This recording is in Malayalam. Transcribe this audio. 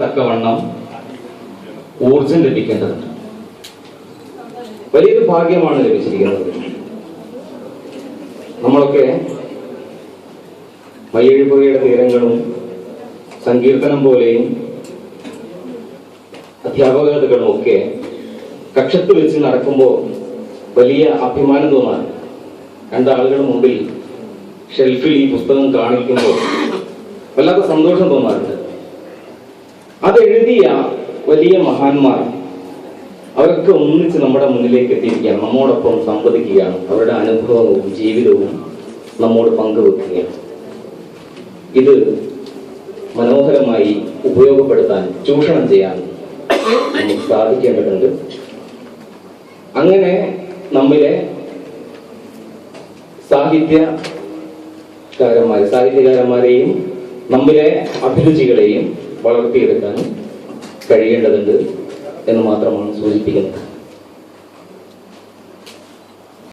തക്കവണ്ണം ഊർജം ലഭിക്കേണ്ടതുണ്ട്. വലിയൊരു ഭാഗ്യമാണ് ലഭിച്ചിരിക്കുന്നത്. നമ്മളൊക്കെ മയ്യഴിപ്പുഴയുടെ തീരങ്ങളും സങ്കീർത്തനം പോലെയും അധ്യാപകതകളും ഒക്കെ കക്ഷത്ത് വെച്ച് നടക്കുമ്പോൾ വലിയ അഭിമാനം തോന്നാൻ രണ്ടാളുകളുടെ മുമ്പിൽ ഷെൽഫിൽ ഈ പുസ്തകം കാണിക്കുമ്പോൾ വല്ലാത്ത സന്തോഷം തോന്നാറുണ്ട്. അതെഴുതിയ വലിയ മഹാന്മാർ. അവരൊക്കെ ഒന്നിച്ച് നമ്മുടെ മുന്നിലേക്ക് എത്തിയിരിക്കുകയാണ്. നമ്മോടൊപ്പം സംവദിക്കുകയാണ്. അവരുടെ അനുഭവവും ജീവിതവും നമ്മോട് പങ്കുവെക്കുകയാണ്. ഇത് മനോഹരമായി ഉപയോഗപ്പെടുത്താൻ ചൂഷണം ചെയ്യാൻ നമുക്ക് സാധിക്കേണ്ടതുണ്ട്. അങ്ങനെ നമ്മിലെ സാഹിത്യകാരന്മാരെ സാഹിത്യകാരന്മാരെയും നമ്മിലെ അഭിരുചികളെയും വളർത്തിയെടുക്കാൻ കഴിയേണ്ടതുണ്ട് എന്ന് മാത്രമാണ് സൂചിപ്പിക്കുന്നത്.